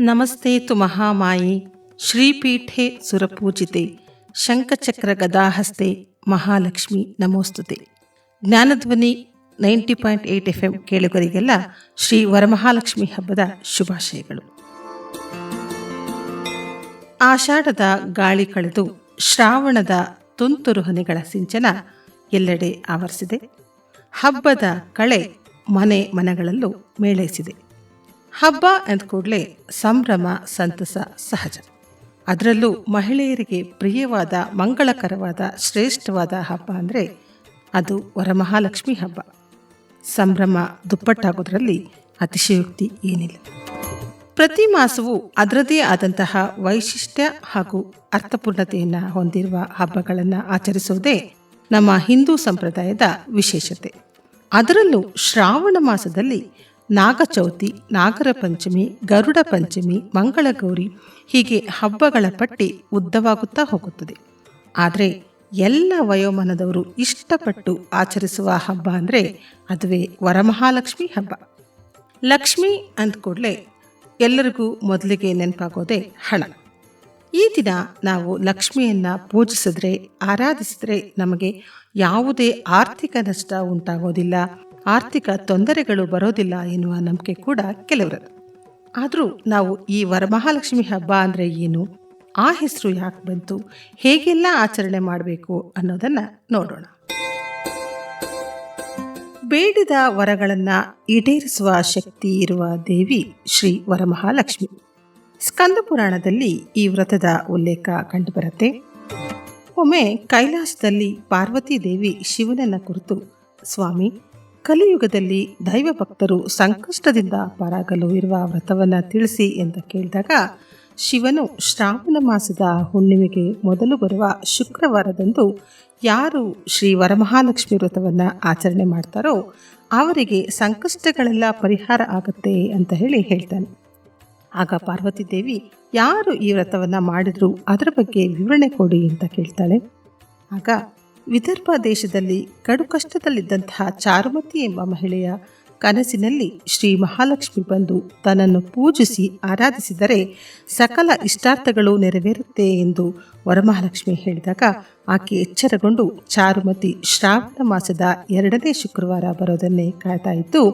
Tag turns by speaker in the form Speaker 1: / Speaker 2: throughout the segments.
Speaker 1: ನಮಸ್ತೆ ತು Mahamayi, ಶ್ರೀಪೀಠೆ ಸುರಪೂಜಿತೆ, ಶಂಖಚಕ್ರ ಗದಾಹಸ್ತೆ, Mahalakshmi ನಮೋಸ್ತುತೆ. Jnanadhwani ninety point eight F M ಕೇಳುಗರಿಗೆಲ್ಲ ಶ್ರೀ ವರಮಹಾಲಕ್ಷ್ಮಿ ಹಬ್ಬದ ಶುಭಾಶಯಗಳು. ಆಷಾಢದ ಗಾಳಿ ಕಳೆದು ಶ್ರಾವಣದ ತುಂತುರು ಹನಿಗಳ ಸಿಂಚನ ಎಲ್ಲೆಡೆ ಆವರಿಸಿದೆ. ಹಬ್ಬದ ಕಳೆ ಮನೆ ಮನಗಳಲ್ಲೂ ಮೇಳೈಸಿದೆ. ಹಬ್ಬ ಅಂದ ಕೂಡಲೇ ಸಂಭ್ರಮ, ಸಂತಸ, ಸಹಜ. ಅದರಲ್ಲೂ ಮಹಿಳೆಯರಿಗೆ ಪ್ರಿಯವಾದ, ಮಂಗಳಕರವಾದ, ಶ್ರೇಷ್ಠವಾದ ಹಬ್ಬ ಅಂದರೆ ಅದು ವರಮಹಾಲಕ್ಷ್ಮಿ ಹಬ್ಬ. ಸಂಭ್ರಮ ದುಪ್ಪಟ್ಟಾಗೋದ್ರಲ್ಲಿ ಅತಿಶಯೋಕ್ತಿ ಏನಿಲ್ಲ. ಪ್ರತಿ ಮಾಸವೂ ಅದರದೇ ಆದಂತಹ ವೈಶಿಷ್ಟ್ಯ ಹಾಗೂ ಅರ್ಥಪೂರ್ಣತೆಯನ್ನು ಹೊಂದಿರುವ ಹಬ್ಬಗಳನ್ನು ಆಚರಿಸುವುದೇ ನಮ್ಮ ಹಿಂದೂ ಸಂಪ್ರದಾಯದ ವಿಶೇಷತೆ. ಅದರಲ್ಲೂ ಶ್ರಾವಣ ಮಾಸದಲ್ಲಿ ನಾಗಚೌತಿ ನಾಗರ ಪಂಚಮಿ ಗರುಡ ಪಂಚಮಿ ಮಂಗಳಗೌರಿ ಹೀಗೆ ಹಬ್ಬಗಳ ಪಟ್ಟಿ ಉದ್ದವಾಗುತ್ತಾ ಹೋಗುತ್ತದೆ. ಆದರೆ ಎಲ್ಲ ವಯೋಮಾನದವರು ಇಷ್ಟಪಟ್ಟು ಆಚರಿಸುವ ಹಬ್ಬ ಅಂದರೆ ಅದುವೇ ವರಮಹಾಲಕ್ಷ್ಮಿ ಹಬ್ಬ. ಲಕ್ಷ್ಮಿ ಅಂದ ಕೂಡಲೇ ಎಲ್ಲರಿಗೂ ಮೊದಲಿಗೆ ನೆನಪಾಗೋದೇ ಹಣ. ಈ ದಿನ ನಾವು ಲಕ್ಷ್ಮಿಯನ್ನು ಪೂಜಿಸಿದ್ರೆ, ಆರಾಧಿಸಿದ್ರೆ ನಮಗೆ ಯಾವುದೇ ಆರ್ಥಿಕ ನಷ್ಟ ಉಂಟಾಗೋದಿಲ್ಲ. ಆರ್ಥಿಕ ತೊಂದರೆಗಳು ಬರೋದಿಲ್ಲ ಎನ್ನುವ ನಂಬಿಕೆ ಕೂಡ ಕೆಲವರದು. ಆದರೂ ನಾವು ಈ ವರಮಹಾಲಕ್ಷ್ಮಿ ಹಬ್ಬ ಅಂದರೆ ಏನು? ಆ ಹೆಸರು ಯಾಕೆ ಬಂತು? ಹೇಗೆಲ್ಲ ಆಚರಣೆ ಮಾಡಬೇಕು ಅನ್ನೋದನ್ನು ನೋಡೋಣ. ಬೇಡಿದ ವರಗಳನ್ನು ಈಡೇರಿಸುವ ಶಕ್ತಿ ಇರುವ ದೇವಿ ಶ್ರೀ ವರಮಹಾಲಕ್ಷ್ಮಿ. ಸ್ಕಂದ ಪುರಾಣದಲ್ಲಿ ಈ ವ್ರತದ ಉಲ್ಲೇಖ ಕಂಡುಬರುತ್ತೆ. ಒಮ್ಮೆ ಕೈಲಾಸದಲ್ಲಿ ಪಾರ್ವತಿ ದೇವಿ ಶಿವನನ್ನ ಕುರಿತು, ಸ್ವಾಮಿ ಕಲಿಯುಗದಲ್ಲಿ ದೈವ ಭಕ್ತರು ಸಂಕಷ್ಟದಿಂದ ಪಾರಾಗಲು ಇರುವ ವ್ರತವನ್ನು ತಿಳಿಸಿ ಅಂತ ಕೇಳಿದಾಗ, ಶಿವನು ಶ್ರಾವಣ ಮಾಸದ ಹುಣ್ಣಿಮೆಗೆ ಮೊದಲು ಬರುವ ಶುಕ್ರವಾರದಂದು ಯಾರು ಶ್ರೀ ವರಮಹಾಲಕ್ಷ್ಮಿ ವ್ರತವನ್ನು ಆಚರಣೆ ಮಾಡ್ತಾರೋ ಅವರಿಗೆ ಸಂಕಷ್ಟಗಳೆಲ್ಲ ಪರಿಹಾರ ಆಗುತ್ತೆ ಅಂತ ಹೇಳಿ ಹೇಳ್ತಾನೆ. ಆಗ ಪಾರ್ವತಿ ದೇವಿ, ಯಾರು ಈ ವ್ರತವನ್ನು ಮಾಡಿದ್ರು ಅದರ ಬಗ್ಗೆ ವಿವರಣೆ ಕೊಡಿ ಅಂತ ಕೇಳ್ತಾಳೆ. ಆಗ ವಿದರ್ಭ ದೇಶದಲ್ಲಿ ಕಡು ಕಷ್ಟದಲ್ಲಿದ್ದಂತಹ ಚಾರುಮತಿ ಎಂಬ ಮಹಿಳೆಯ ಕನಸಿನಲ್ಲಿ ಶ್ರೀ ಮಹಾಲಕ್ಷ್ಮಿ ಬಂದು ತನ್ನನ್ನು ಪೂಜಿಸಿ ಆರಾಧಿಸಿದರೆ ಸಕಲ ಇಷ್ಟಾರ್ಥಗಳು ನೆರವೇರುತ್ತೆ ಎಂದು ವರಮಹಾಲಕ್ಷ್ಮಿ ಹೇಳಿದಾಗ ಆಕೆ ಎಚ್ಚರಗೊಂಡು ಚಾರುಮತಿ ಶ್ರಾವಣ ಮಾಸದ ಎರಡನೇ ಶುಕ್ರವಾರ ಬರೋದನ್ನೇ ಕಾಯ್ತಾ ಇದ್ದು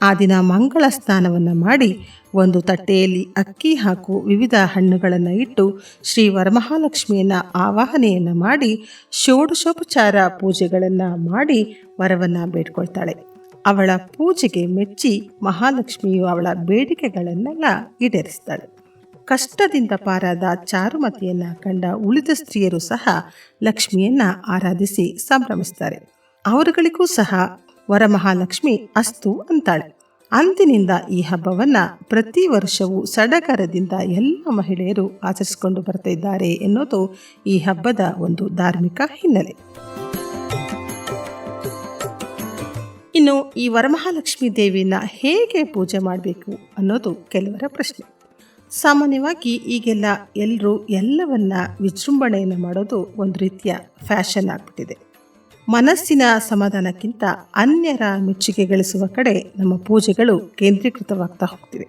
Speaker 1: ಆ ದಿನ ಮಂಗಳ ಸ್ನಾನವನ್ನು ಮಾಡಿ ಒಂದು ತಟ್ಟೆಯಲ್ಲಿ ಅಕ್ಕಿ ಹಾಗೂ ವಿವಿಧ ಹಣ್ಣುಗಳನ್ನು ಇಟ್ಟು ಶ್ರೀ ವರಮಹಾಲಕ್ಷ್ಮಿಯನ್ನು ಆವಾಹನೆಯನ್ನು ಮಾಡಿ ಷೋಡಶೋಪಚಾರ ಪೂಜೆಗಳನ್ನು ಮಾಡಿ ವರವನ್ನು ಬೇಡ್ಕೊಳ್ತಾಳೆ. ಅವಳ ಪೂಜೆಗೆ ಮೆಚ್ಚಿ ಮಹಾಲಕ್ಷ್ಮಿಯು ಅವಳ ಬೇಡಿಕೆಗಳನ್ನೆಲ್ಲ ಈಡೇರಿಸ್ತಾಳೆ. ಕಷ್ಟದಿಂದ ಪಾರಾದ ಚಾರುಮತಿಯನ್ನು ಕಂಡ ಉಳಿದ ಸ್ತ್ರೀಯರು ಸಹ ಲಕ್ಷ್ಮಿಯನ್ನ ಆರಾಧಿಸಿ ಸಂಭ್ರಮಿಸ್ತಾರೆ. ಅವರುಗಳಿಗೂ ಸಹ ವರಮಹಾಲಕ್ಷ್ಮಿ ಅಸ್ತು ಅಂತಾಳೆ. ಅಂದಿನಿಂದ ಈ ಹಬ್ಬವನ್ನು ಪ್ರತಿ ವರ್ಷವೂ ಸಡಗರದಿಂದ ಎಲ್ಲ ಮಹಿಳೆಯರು ಆಚರಿಸಿಕೊಂಡು ಬರ್ತಾ ಇದ್ದಾರೆ ಎನ್ನುವುದು ಈ ಹಬ್ಬದ ಒಂದು ಧಾರ್ಮಿಕ ಹಿನ್ನೆಲೆ. ಇನ್ನು ಈ ವರಮಹಾಲಕ್ಷ್ಮಿ ದೇವಿನ ಹೇಗೆ ಪೂಜೆ ಮಾಡಬೇಕು ಅನ್ನೋದು ಕೆಲವರ ಪ್ರಶ್ನೆ. ಸಾಮಾನ್ಯವಾಗಿ ಈಗೆಲ್ಲ ಎಲ್ಲರೂ ಎಲ್ಲವನ್ನ ವಿಜೃಂಭಣೆಯನ್ನು ಮಾಡೋದು ಒಂದು ರೀತಿಯ ಫ್ಯಾಷನ್ ಆಗಿಬಿಟ್ಟಿದೆ. ಮನಸ್ಸಿನ ಸಮಾಧಾನಕ್ಕಿಂತ ಅನ್ಯರ ಮೆಚ್ಚುಗೆ ಗಳಿಸುವ ಕಡೆ ನಮ್ಮ ಪೂಜೆಗಳು ಕೇಂದ್ರೀಕೃತವಾಗ್ತಾ ಹೋಗ್ತಿವೆ.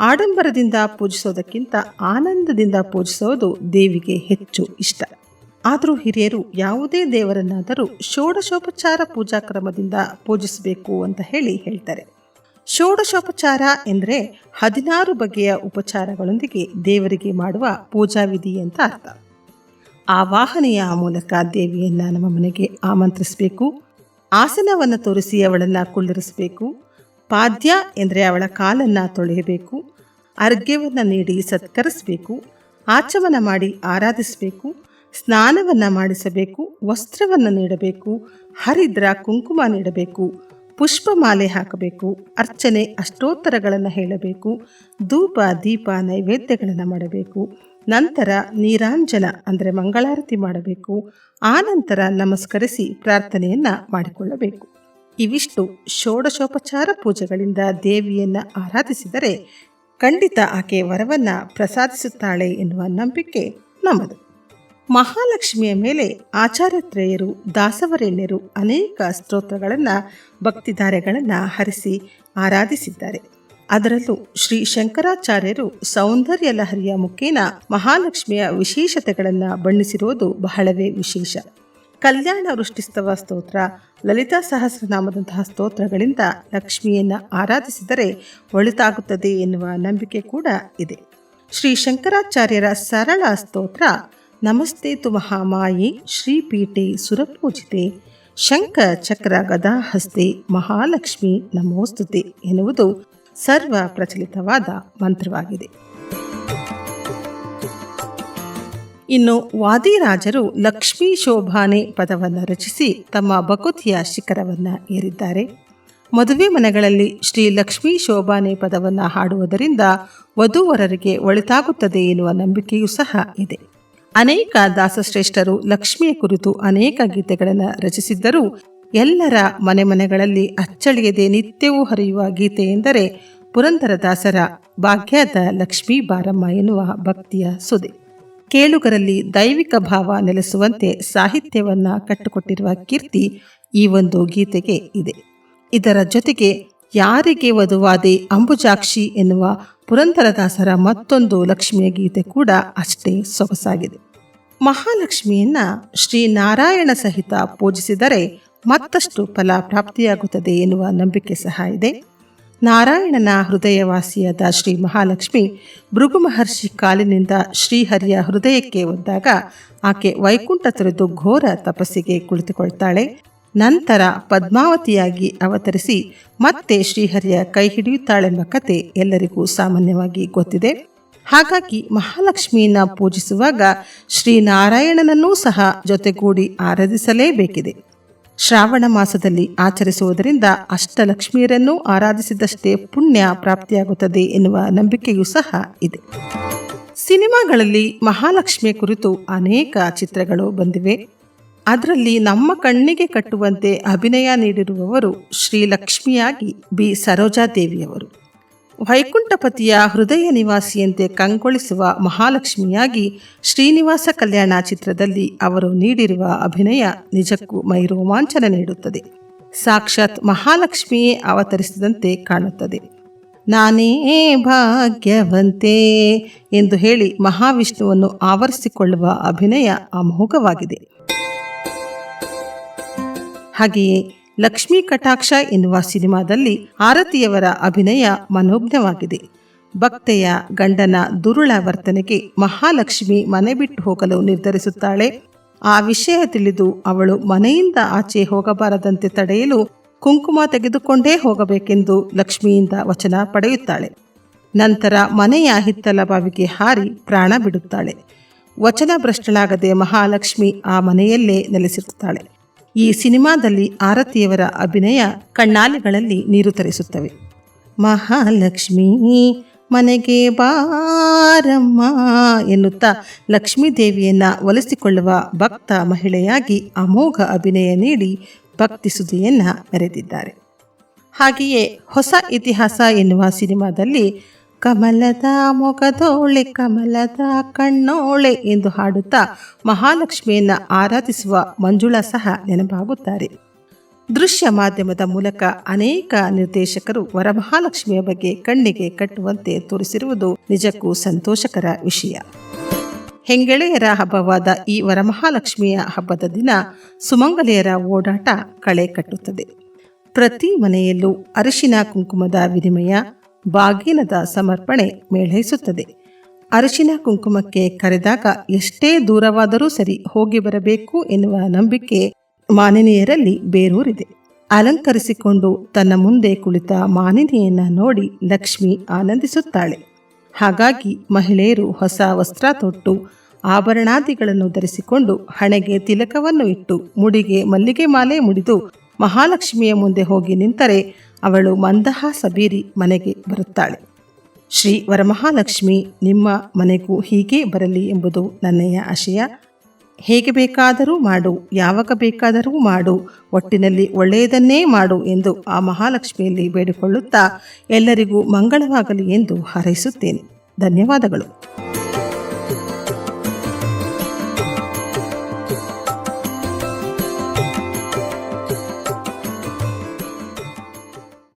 Speaker 1: ಆಡಂಬರದಿಂದ ಪೂಜಿಸೋದಕ್ಕಿಂತ ಆನಂದದಿಂದ ಪೂಜಿಸೋದು ದೇವಿಗೆ ಹೆಚ್ಚು ಇಷ್ಟ. ಆದರೂ ಹಿರಿಯರು, ಯಾವುದೇ ದೇವರನ್ನಾದರೂ ಷೋಡಶೋಪಚಾರ ಪೂಜಾ ಕ್ರಮದಿಂದ ಪೂಜಿಸಬೇಕು ಅಂತ ಹೇಳಿ ಹೇಳ್ತಾರೆ. ಷೋಡಶೋಪಚಾರ ಎಂದರೆ ಹದಿನಾರು ಬಗೆಯ ಉಪಚಾರಗಳೊಂದಿಗೆ ದೇವರಿಗೆ ಮಾಡುವ ಪೂಜಾ ವಿಧಿ ಅಂತ ಅರ್ಥ. ಆವಾಹನೆಯ ಮೂಲಕ ದೇವಿಯನ್ನು ನಮ್ಮ ಮನೆಗೆ ಆಮಂತ್ರಿಸಬೇಕು. ಆಸನವನ್ನು ತೋರಿಸಿ ಅವಳನ್ನು ಕುಳ್ಳಿರಿಸಬೇಕು. ಪಾದ್ಯ ಎಂದರೆ ಅವಳ ಕಾಲನ್ನು ತೊಳೆಯಬೇಕು. ಅರ್ಘ್ಯವನ್ನು ನೀಡಿ ಸತ್ಕರಿಸಬೇಕು. ಆಚಮನ ಮಾಡಿ ಆರಾಧಿಸಬೇಕು. ಸ್ನಾನವನ್ನು ಮಾಡಿಸಬೇಕು. ವಸ್ತ್ರವನ್ನು ನೀಡಬೇಕು. ಹರಿದ್ರ ಕುಂಕುಮ ನೀಡಬೇಕು. ಪುಷ್ಪಮಾಲೆ ಹಾಕಬೇಕು. ಅರ್ಚನೆ ಅಷ್ಟೋತ್ತರಗಳನ್ನು ಹೇಳಬೇಕು. ಧೂಪ ದೀಪ ನೈವೇದ್ಯಗಳನ್ನು ಮಾಡಬೇಕು. ನಂತರ ನೀರಾಂಜನ ಅಂದರೆ ಮಂಗಳಾರತಿ ಮಾಡಬೇಕು. ಆ ನಂತರ ನಮಸ್ಕರಿಸಿ ಪ್ರಾರ್ಥನೆಯನ್ನು ಮಾಡಿಕೊಳ್ಳಬೇಕು. ಇವಿಷ್ಟು ಷೋಡಶೋಪಚಾರ ಪೂಜೆಗಳಿಂದ ದೇವಿಯನ್ನು ಆರಾಧಿಸಿದರೆ ಖಂಡಿತ ಆಕೆ ವರವನ್ನು ಪ್ರಸಾದಿಸುತ್ತಾಳೆ ಎನ್ನುವ ನಂಬಿಕೆ ನಮ್ಮದು. ಮಹಾಲಕ್ಷ್ಮಿಯ ಮೇಲೆ ಆಚಾರ್ಯತ್ರೇಯರು ದಾಸವರೇಣ್ಯರು ಅನೇಕ ಸ್ತೋತ್ರಗಳನ್ನು, ಭಕ್ತಿಧಾರೆಗಳನ್ನು ಹರಿಸಿ ಆರಾಧಿಸಿದ್ದಾರೆ. ಅದರಲ್ಲೂ ಶ್ರೀ ಶಂಕರಾಚಾರ್ಯರು ಸೌಂದರ್ಯ ಲಹರಿಯ ಮುಖೇನ ಮಹಾಲಕ್ಷ್ಮಿಯ ವಿಶೇಷತೆಗಳನ್ನು ಬಣ್ಣಿಸಿರುವುದು ಬಹಳವೇ ವಿಶೇಷ. ಕಲ್ಯಾಣ ವೃಷ್ಟಿಸ್ತವ ಸ್ತೋತ್ರ, ಲಲಿತಾ ಸಹಸ್ರನಾಮದಂತಹ ಸ್ತೋತ್ರಗಳಿಂದ ಲಕ್ಷ್ಮಿಯನ್ನು ಆರಾಧಿಸಿದರೆ ಒಳಿತಾಗುತ್ತದೆ ಎನ್ನುವ ನಂಬಿಕೆ ಕೂಡ ಇದೆ. ಶ್ರೀ ಶಂಕರಾಚಾರ್ಯರ ಸರಳ ಸ್ತೋತ್ರ, ನಮಸ್ತೆ ತು ಮಹಾಮಾಯಿ, ಶ್ರೀಪೀಠೆ ಸುರಪೂಜಿತೆ, ಶಂಖ ಚಕ್ರ ಗದಾ ಹಸ್ತೆ ಮಹಾಲಕ್ಷ್ಮಿ ನಮೋಸ್ತುತೆ ಎನ್ನುವುದು ಸರ್ವ ಪ್ರಚಲಿತವಾದ ಮಂತ್ರವಾಗಿದೆ. ಇನ್ನು ವಾದಿರಾಜರು ಲಕ್ಷ್ಮೀ ಶೋಭಾನೆ ಪದವನ್ನು ರಚಿಸಿ ತಮ್ಮ ಬಕುತಿಯ ಶಿಖರವನ್ನು ಏರಿದ್ದಾರೆ. ಮದುವೆ ಮನೆಗಳಲ್ಲಿ ಶ್ರೀ ಲಕ್ಷ್ಮೀ ಶೋಭಾನೆ ಪದವನ್ನು ಹಾಡುವುದರಿಂದ ವಧುವರರಿಗೆ ಒಳಿತಾಗುತ್ತದೆ ಎನ್ನುವ ನಂಬಿಕೆಯೂ ಸಹ ಇದೆ. ಅನೇಕ ದಾಸಶ್ರೇಷ್ಠರು ಲಕ್ಷ್ಮಿಯ ಕುರಿತು ಅನೇಕ ಗೀತೆಗಳನ್ನು ರಚಿಸಿದ್ದರೂ ಎಲ್ಲರ ಮನೆ ಮನೆಗಳಲ್ಲಿ ಅಚ್ಚಳಿಯದೆ ನಿತ್ಯವೂ ಹರಿಯುವ ಗೀತೆ ಎಂದರೆ ಪುರಂದರದಾಸರ ಭಾಗ್ಯದ ಲಕ್ಷ್ಮೀ ಬಾರಮ್ಮ ಎನ್ನುವ ಭಕ್ತಿಯ ಸುದೆ. ಕೇಳುಗರಲ್ಲಿ ದೈವಿಕ ಭಾವ ನೆಲೆಸುವಂತೆ ಸಾಹಿತ್ಯವನ್ನು ಕಟ್ಟುಕೊಟ್ಟಿರುವ ಕೀರ್ತಿ ಈ ಒಂದು ಗೀತೆಗೆ ಇದೆ. ಇದರ ಜೊತೆಗೆ ಯಾರಿಗೆ ವಧುವಾದೆ ಅಂಬುಜಾಕ್ಷಿ ಎನ್ನುವ ಪುರಂದರದಾಸರ ಮತ್ತೊಂದು ಲಕ್ಷ್ಮಿಯ ಗೀತೆ ಕೂಡ ಅಷ್ಟೇ ಸೊಗಸಾಗಿದೆ. ಮಹಾಲಕ್ಷ್ಮಿಯನ್ನ ಶ್ರೀ ನಾರಾಯಣ ಸಹಿತ ಪೂಜಿಸಿದರೆ ಮತ್ತಷ್ಟು ಫಲ ಪ್ರಾಪ್ತಿಯಾಗುತ್ತದೆ ಎನ್ನುವ ನಂಬಿಕೆ ಸಹ ಇದೆ. ನಾರಾಯಣನ ಹೃದಯವಾಸಿಯಾದ ಶ್ರೀ ಮಹಾಲಕ್ಷ್ಮಿ ಭೃಗು ಮಹರ್ಷಿ ಕಾಲಿನಿಂದ ಶ್ರೀಹರಿಯ ಹೃದಯಕ್ಕೆ ಒದ್ದಾಗ ಆಕೆ ವೈಕುಂಠ ತೊರೆದು ಘೋರ ತಪಸ್ಸಿಗೆ ಕುಳಿತುಕೊಳ್ತಾಳೆ. ನಂತರ ಪದ್ಮಾವತಿಯಾಗಿ ಅವತರಿಸಿ ಮತ್ತೆ ಶ್ರೀಹರಿಯ ಕೈ ಹಿಡಿಯುತ್ತಾಳೆಂಬ ಕತೆ ಎಲ್ಲರಿಗೂ ಸಾಮಾನ್ಯವಾಗಿ ಗೊತ್ತಿದೆ. ಹಾಗಾಗಿ ಮಹಾಲಕ್ಷ್ಮಿಯನ್ನ ಪೂಜಿಸುವಾಗ ಶ್ರೀನಾರಾಯಣನನ್ನೂ ಸಹ ಜೊತೆಗೂಡಿ ಆರಾಧಿಸಲೇಬೇಕಿದೆ. ಶ್ರಾವಣ ಮಾಸದಲ್ಲಿ ಆಚರಿಸುವುದರಿಂದ ಅಷ್ಟಲಕ್ಷ್ಮಿಯರನ್ನೂ ಆರಾಧಿಸಿದಷ್ಟೇ ಪುಣ್ಯ ಪ್ರಾಪ್ತಿಯಾಗುತ್ತದೆ ಎನ್ನುವ ನಂಬಿಕೆಯೂ ಸಹ ಇದೆ. ಸಿನಿಮಾಗಳಲ್ಲಿ ಮಹಾಲಕ್ಷ್ಮಿ ಕುರಿತು ಅನೇಕ ಚಿತ್ರಗಳು ಬಂದಿವೆ. ಅದರಲ್ಲಿ ನಮ್ಮ ಕಣ್ಣಿಗೆ ಕಟ್ಟುವಂತೆ ಅಭಿನಯ ನೀಡಿರುವವರು ಶ್ರೀಲಕ್ಷ್ಮಿಯಾಗಿ ಬಿ. ಸರೋಜಾದೇವಿಯವರು ವೈಕುಂಠಪತಿಯ ಹೃದಯ ನಿವಾಸಿಯಂತೆ ಕಂಗೊಳಿಸುವ ಮಹಾಲಕ್ಷ್ಮಿಯಾಗಿ ಶ್ರೀನಿವಾಸ ಕಲ್ಯಾಣ ಚಿತ್ರದಲ್ಲಿ ಅವರು ನೀಡಿರುವ ಅಭಿನಯ ನಿಜಕ್ಕೂ ಮೈ ರೋಮಾಂಚನ ನೀಡುತ್ತದೆ. ಸಾಕ್ಷಾತ್ ಮಹಾಲಕ್ಷ್ಮಿಯೇ ಅವತರಿಸಿದಂತೆ ಕಾಣುತ್ತದೆ. ನಾನೇ ಭಾಗ್ಯವಂತೆ ಎಂದು ಹೇಳಿ ಮಹಾವಿಷ್ಣುವನ್ನು ಆವರಿಸಿಕೊಳ್ಳುವ ಅಭಿನಯ ಅಮೋಘವಾಗಿದೆ. ಹಾಗೆಯೇ ಲಕ್ಷ್ಮೀ ಕಟಾಕ್ಷ ಎನ್ನುವ ಸಿನಿಮಾದಲ್ಲಿ ಆರತಿಯವರ ಅಭಿನಯ ಮನೋಜ್ಞವಾಗಿದೆ. ಭಕ್ತೆಯ ಗಂಡನ ದುರುಳ ವರ್ತನೆಗೆ ಮಹಾಲಕ್ಷ್ಮಿ ಮನೆ ಬಿಟ್ಟು ಹೋಗಲು ನಿರ್ಧರಿಸುತ್ತಾಳೆ. ಆ ವಿಷಯ ತಿಳಿದು ಅವಳು ಮನೆಯಿಂದ ಆಚೆ ಹೋಗಬಾರದಂತೆ ತಡೆಯಲು ಕುಂಕುಮ ತೆಗೆದುಕೊಂಡೇ ಹೋಗಬೇಕೆಂದು ಲಕ್ಷ್ಮಿಯಿಂದ ವಚನ ಪಡೆಯುತ್ತಾಳೆ. ನಂತರ ಮನೆಯ ಹಿತ್ತಲ ಬಾವಿಗೆ ಹಾರಿ ಪ್ರಾಣ ಬಿಡುತ್ತಾಳೆ. ವಚನ ಭ್ರಷ್ಟಳಾಗದೆ ಮಹಾಲಕ್ಷ್ಮಿ ಆ ಮನೆಯಲ್ಲೇ ನೆಲೆಸಿರುತ್ತಾಳೆ. ಈ ಸಿನಿಮಾದಲ್ಲಿ ಆರತಿಯವರ ಅಭಿನಯ ಕಣ್ಣಾಲಿಗಳಲ್ಲಿ ನೀರು ತರಿಸುತ್ತವೆ. ಮಹಾಲಕ್ಷ್ಮೀ, ಮನೆಗೆ ಬಾರಮ್ಮ ಎನ್ನುತ್ತಾ ಲಕ್ಷ್ಮೀ ದೇವಿಯನ್ನ ಒಲಿಸಿಕೊಳ್ಳುವ ಭಕ್ತ ಮಹಿಳೆಯಾಗಿ ಅಮೋಘ ಅಭಿನಯ ನೀಡಿ ಭಕ್ತಿ ಸುದ್ದಿಯನ್ನ ಮೆರೆದಿದ್ದಾರೆ. ಹಾಗೆಯೇ ಹೊಸ ಇತಿಹಾಸ ಎನ್ನುವ ಸಿನಿಮಾದಲ್ಲಿ ಕಮಲದ ಮೊಗದೋಳೆ ಕಮಲದ ಕಣ್ಣೋಳೆ ಎಂದು ಹಾಡುತ್ತಾ ಮಹಾಲಕ್ಷ್ಮಿಯನ್ನು ಆರಾಧಿಸುವ ಮಂಜುಳಾ ಸಹ ನೆನಪಾಗುತ್ತಾರೆ. ದೃಶ್ಯ ಮಾಧ್ಯಮದ ಮೂಲಕ ಅನೇಕ ನಿರ್ದೇಶಕರು ವರಮಹಾಲಕ್ಷ್ಮಿಯ ಬಗ್ಗೆ ಕಣ್ಣಿಗೆ ಕಟ್ಟುವಂತೆ ತೋರಿಸಿರುವುದು ನಿಜಕ್ಕೂ ಸಂತೋಷಕರ ವಿಷಯ. ಹೆಂಗೆಳೆಯರ ಹಬ್ಬವಾದ ಈ ವರಮಹಾಲಕ್ಷ್ಮಿಯ ಹಬ್ಬದ ದಿನ ಸುಮಂಗಲೆಯರ ಓಡಾಟ ಕಳೆ ಕಟ್ಟುತ್ತದೆ. ಪ್ರತಿ ಮನೆಯಲ್ಲೂ ಅರಿಶಿನ ಕುಂಕುಮದ ವಿನಿಮಯ ಬಾಗಿನದ ಸಮರ್ಪಣೆ ಮೇಳೈಸುತ್ತದೆ. ಅರಿಶಿನ ಕುಂಕುಮಕ್ಕೆ ಕರೆದಾಗ ಎಷ್ಟೇ ದೂರವಾದರೂ ಸರಿ ಹೋಗಿ ಬರಬೇಕು ಎನ್ನುವ ನಂಬಿಕೆ ಮಾನಿನಿಯರಲ್ಲಿ ಬೇರೂರಿದೆ. ಅಲಂಕರಿಸಿಕೊಂಡು ತನ್ನ ಮುಂದೆ ಕುಳಿತ ಮಾನಿನಿಯನ್ನ ನೋಡಿ ಲಕ್ಷ್ಮಿ ಆನಂದಿಸುತ್ತಾಳೆ. ಹಾಗಾಗಿ ಮಹಿಳೆಯರು ಹೊಸ ವಸ್ತ್ರ ತೊಟ್ಟು ಆಭರಣಾದಿಗಳನ್ನು ಧರಿಸಿಕೊಂಡು ಹಣೆಗೆ ತಿಲಕವನ್ನು ಇಟ್ಟು ಮುಡಿಗೆ ಮಲ್ಲಿಗೆ ಮಾಲೆ ಮುಡಿದು ಮಹಾಲಕ್ಷ್ಮಿಯ ಮುಂದೆ ಹೋಗಿ ನಿಂತರೆ ಅವಳು ಮಂದಹಾಸ ಸಬೀರಿ ಮನೆಗೆ ಬರುತ್ತಾಳೆ. ಶ್ರೀ ವರಮಹಾಲಕ್ಷ್ಮಿ, ನಿಮ್ಮ ಮನೆಗೂ ಹೀಗೆ ಬರಲಿ ಎಂಬುದು ನನ್ನೆಯ ಆಶಯ. ಹೇಗೆ ಬೇಕಾದರೂ ಮಾಡು, ಯಾವಾಗ ಬೇಕಾದರೂ ಮಾಡು, ಒಟ್ಟಿನಲ್ಲಿ ಒಳ್ಳೆಯದನ್ನೇ ಮಾಡು ಎಂದು ಆ ಮಹಾಲಕ್ಷ್ಮಿಯಲ್ಲಿ ಬೇಡಿಕೊಳ್ಳುತ್ತಾ ಎಲ್ಲರಿಗೂ ಮಂಗಳವಾಗಲಿ ಎಂದು ಹಾರೈಸುತ್ತೇನೆ. ಧನ್ಯವಾದಗಳು.